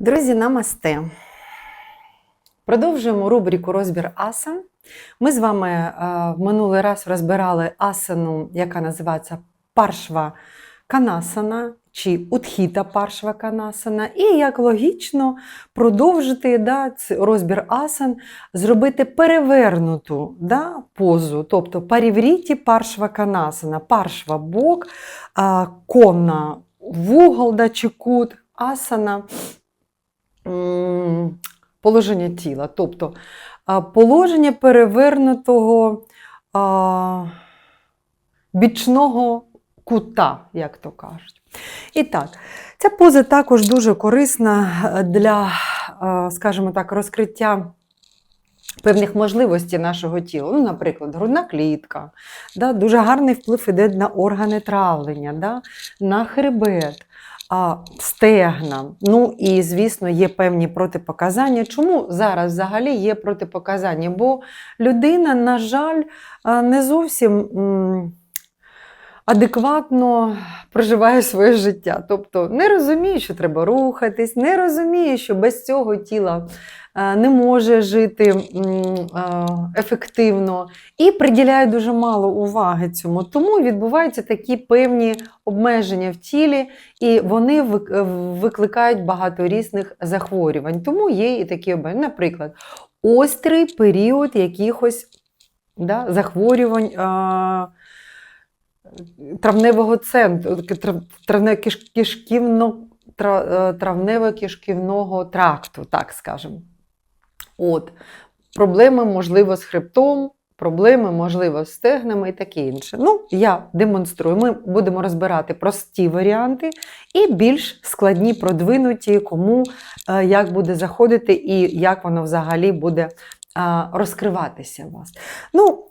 Друзі, намасте. Продовжуємо рубрику розбір асан. Ми з вами е, в минулий раз розбирали асану, яка називається Паршва Канасана чи Утхіта Паршва Канасана. І як логічно продовжити да, розбір асан, зробити перевернуту да, позу, тобто парівріті Паршва Канасана, паршва бок, кона вугол да, чи кут, асана положення тіла, тобто положення перевернутого бічного кута, як то кажуть. І так, ця поза також дуже корисна е, для, е, скажімо так, розкриття. Певних можливостей нашого тіла, ну, наприклад, грудна клітка, да, дуже гарний вплив іде на органи травлення, да, на хребет, а, стегна. Ну і, звісно, є певні протипоказання. Чому зараз взагалі є протипоказання? Бо людина, на жаль, не зовсім адекватно проживає своє життя. Тобто не розуміє, що треба рухатись, не розуміє, що без цього тіла е, не може жити е, ефективно і приділяє дуже мало уваги цьому. Тому відбуваються такі певні обмеження в тілі, і вони е, викликають багато різних захворювань. Тому є і такі обмеження. Наприклад, острий період якихось да, захворювань. Е, Травневого центру, травнево-кишківно, травнево-кишківного тракту, так скажемо. От. Проблеми, можливо, з хребтом, проблеми, можливо, з стегнами і таке інше. Ну, я демонструю. Ми будемо розбирати прості варіанти і більш складні, продвинуті, кому е, як буде заходити і як воно взагалі буде е, розкриватися вас. Ну,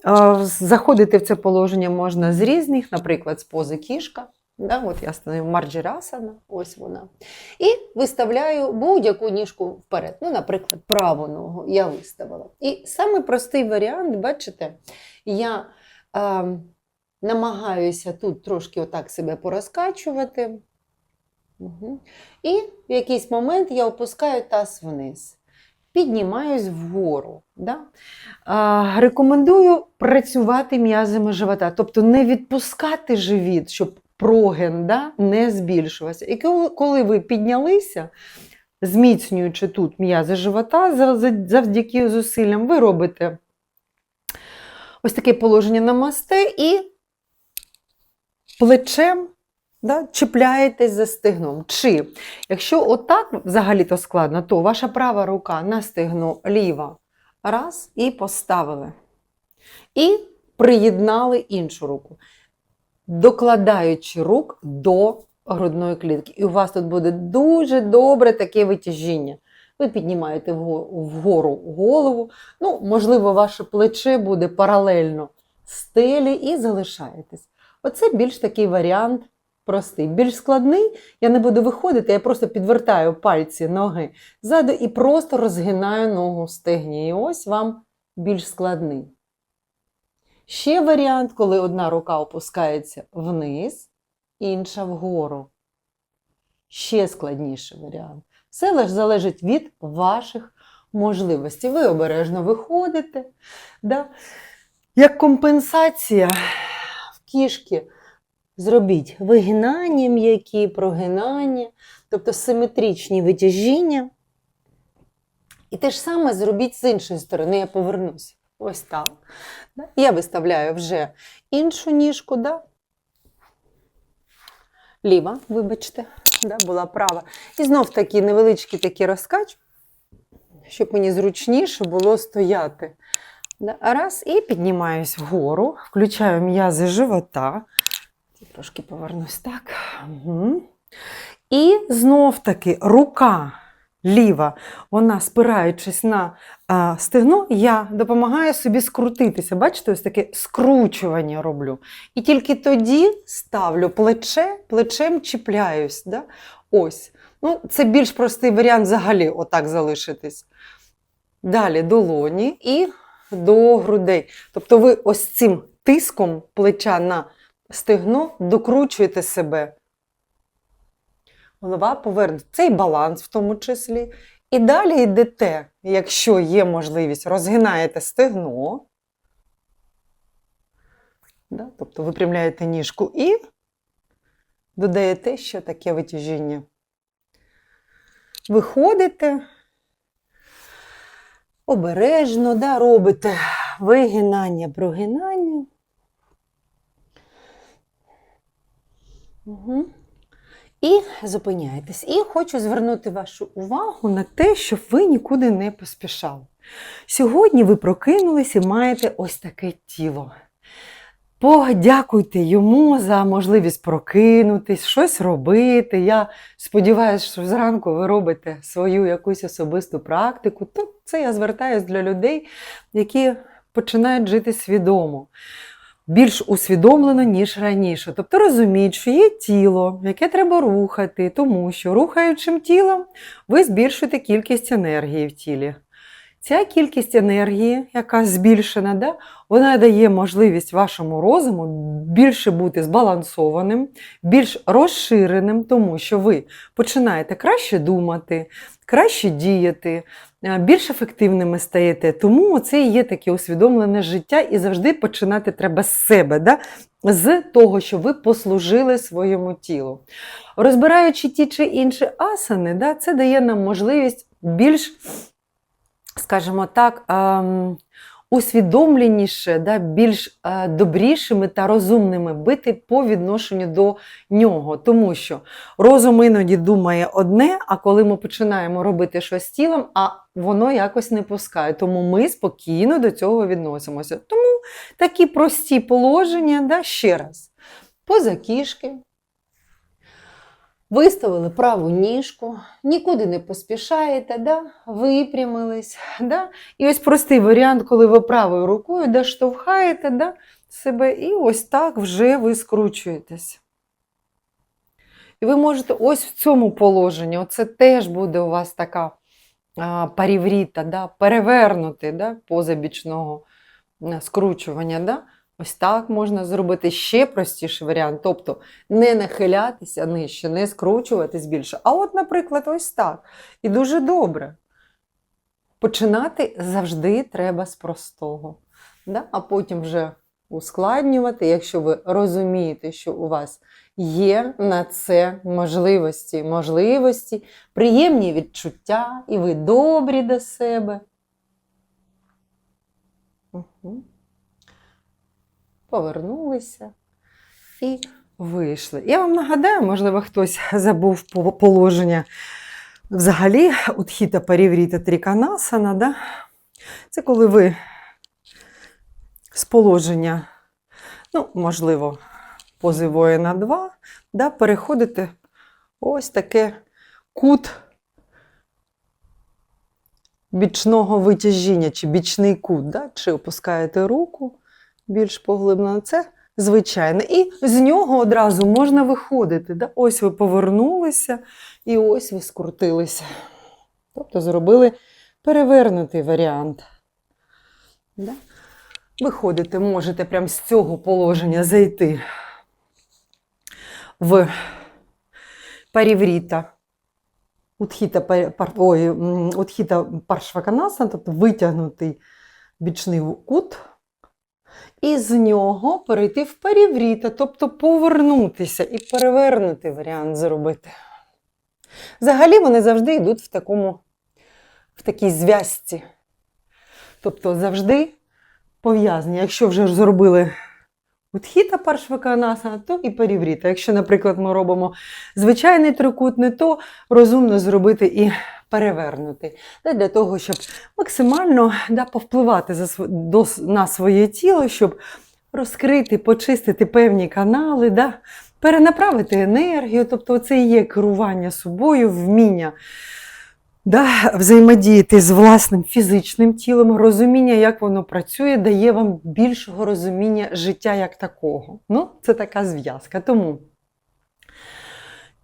заходити в це положення можна з різних, наприклад, з пози кішка. Да, от я становив марджерасана, ось вона. І виставляю будь-яку ніжку вперед. Ну, наприклад, праву ногу я виставила. І самий простий варіант, бачите, я е, намагаюся тут трошки отак себе порозкачувати. Угу. І в якийсь момент я опускаю таз вниз. Піднімаюсь вгору. Да? А, рекомендую працювати м'язами живота, тобто не відпускати живіт, щоб прогин да, не збільшувався. І коли ви піднялися, зміцнюючи тут м'язи живота, завдяки зусиллям, ви робите ось таке положення на масте і плечем да, чіпляєтесь за стегном. Чи, якщо отак взагалі-то складно, то ваша права рука на стегно ліва. Раз, і поставили. І приєднали іншу руку, докладаючи рук до грудної клітки. І у вас тут буде дуже добре таке витяжіння. Ви піднімаєте вгору голову, ну, можливо, ваше плече буде паралельно стелі і залишаєтесь. Оце більш такий варіант простий. Більш складний, я не буду виходити, я просто підвертаю пальці ноги ззаду і просто розгинаю ногу в стегні. І ось вам більш складний. Ще варіант, коли одна рука опускається вниз, інша вгору. Ще складніший варіант. Все лише залежить від ваших можливостей. Ви обережно виходите. Да? Як компенсація в кішки зробіть вигинання м'які, прогинання, тобто симетричні витяжіння. І те ж саме зробіть з іншої сторони, я повернуся. Ось так. Я виставляю вже іншу ніжку, да? ліва, вибачте, да? була права. І знов таки невеличкий такий розкач, щоб мені зручніше було стояти. Раз, і піднімаюсь вгору, включаю м'язи живота. Трошки повернусь так. Угу. І знов таки рука ліва, вона спираючись на а, стегно, я допомагаю собі скрутитися. Бачите, ось таке скручування роблю. І тільки тоді ставлю плече, плечем чіпляюсь. Да? Ось. Ну, це більш простий варіант взагалі отак залишитись. Далі долоні і до грудей. Тобто ви ось цим тиском плеча на стегно докручуєте себе голова повернута. Цей баланс в тому числі. І далі йдете, якщо є можливість, розгинаєте стегно. Да? Тобто випрямляєте ніжку і додаєте ще таке витяжіння. Виходите, обережно да, робите вигинання, прогинання. Угу. І зупиняєтесь. І хочу звернути вашу увагу на те, щоб ви нікуди не поспішали. Сьогодні ви прокинулись і маєте ось таке тіло. Подякуйте йому за можливість прокинутись, щось робити. Я сподіваюся, що зранку ви робите свою якусь особисту практику. То це я звертаюся для людей, які починають жити свідомо. Більш усвідомлено, ніж раніше. Тобто розуміють, що є тіло, яке треба рухати, тому що рухаючим тілом ви збільшуєте кількість енергії в тілі. Ця кількість енергії, яка збільшена, да, вона дає можливість вашому розуму більше бути збалансованим, більш розширеним, тому що ви починаєте краще думати, краще діяти, е, більш ефективними стаєте. Тому це і є таке усвідомлене життя, і завжди починати треба з себе, да? з того, що ви послужили своєму тілу. Розбираючи ті чи інші асани, да, це дає нам можливість більш скажімо так, ем, усвідомленіше, да, більш е, добрішими та розумними бити по відношенню до нього. Тому що розум іноді думає одне, а коли ми починаємо робити щось тілом, а воно якось не пускає. Тому ми спокійно до цього відносимося. Тому такі прості положення, да, ще раз, поза кішки. Виставили праву ніжку, нікуди не поспішаєте, да? випрямились. Да? І ось простий варіант, коли ви правою рукою да, штовхаєте да, себе, і ось так вже ви скручуєтесь. І ви можете ось в цьому положенні, оце теж буде у вас така а, парівріта, да? перевернути да? позабічного скручування. Да? Ось так можна зробити ще простіший варіант. Тобто не нахилятися нижче, не скручуватись більше. А от, наприклад, ось так. І дуже добре. Починати завжди треба з простого. Да? А потім вже ускладнювати, якщо ви розумієте, що у вас є на це можливості, можливості, приємні відчуття, і ви добрі до себе. Угу повернулися і вийшли. Я вам нагадаю, можливо, хтось забув положення взагалі утхіта парівріта тріканасана. Да? Це коли ви з положення, ну, можливо, пози воїна 2, да, переходите ось таке кут бічного витяжіння, чи бічний кут, да? чи опускаєте руку більш поглиблено. Це звичайне. І з нього одразу можна виходити. Да? Ось ви повернулися і ось ви скрутилися. Тобто зробили перевернутий варіант. Да? Виходите, можете прямо з цього положення зайти в парівріта. Утхіта, пар, ой, утхіта паршваканаса, тобто витягнутий бічний кут і з нього перейти в парівріта, тобто повернутися і перевернути варіант зробити. Взагалі вони завжди йдуть в такому, в такій зв'язці. Тобто завжди пов'язані. Якщо вже зробили Утхіта паршваканасана, то і парівріта. Якщо, наприклад, ми робимо звичайний трикутний, то розумно зробити і перевернути. Для того, щоб максимально да, повпливати за, до, на своє тіло, щоб розкрити, почистити певні канали, да, перенаправити енергію. Тобто, це і є керування собою, вміння да, взаємодіяти з власним фізичним тілом, розуміння, як воно працює, дає вам більшого розуміння життя як такого. Ну, це така зв'язка. Тому.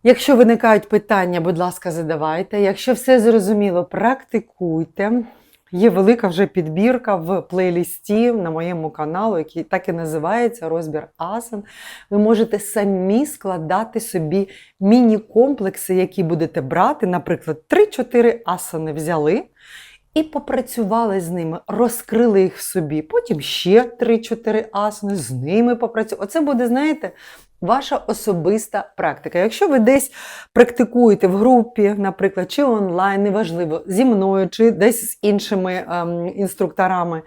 Якщо виникають питання, будь ласка, задавайте. Якщо все зрозуміло, практикуйте. Є велика вже підбірка в плейлісті на моєму каналу, який так і називається розбір асан. Ви можете самі складати собі міні-комплекси, які будете брати. Наприклад, 3-4 асани взяли. І попрацювали з ними, розкрили їх в собі. Потім ще 3-4 асани, з ними попрацювали. Оце буде, знаєте, ваша особиста практика. Якщо ви десь практикуєте в групі, наприклад, чи онлайн, неважливо, зі мною, чи десь з іншими ем, інструкторами, е,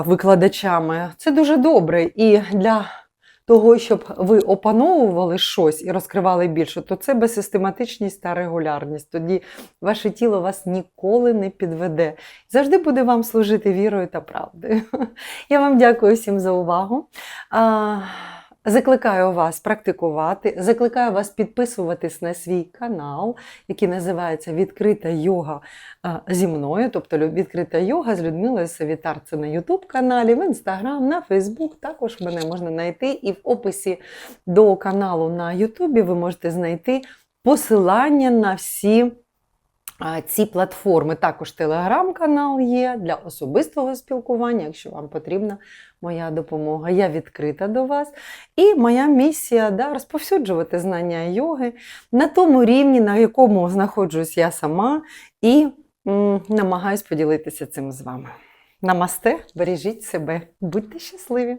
викладачами, це дуже добре. І для того, щоб ви опановували щось і розкривали більше, то це безсистематичність та регулярність. Тоді ваше тіло вас ніколи не підведе. Завжди буде вам служити вірою та правдою. Я вам дякую всім за увагу. Закликаю вас практикувати, закликаю вас підписуватись на свій канал, який називається Відкрита йога зі мною, тобто відкрита йога з Людмилою Савітар. Це на Ютуб каналі, в Інстаграм, на Фейсбук. Також мене можна знайти. І в описі до каналу на Ютубі ви можете знайти посилання на всі. Ці платформи також телеграм-канал є для особистого спілкування, якщо вам потрібна моя допомога. Я відкрита до вас. І моя місія да, розповсюджувати знання йоги на тому рівні, на якому знаходжусь я сама, і м, намагаюсь поділитися цим з вами. Намасте, бережіть себе, будьте щасливі!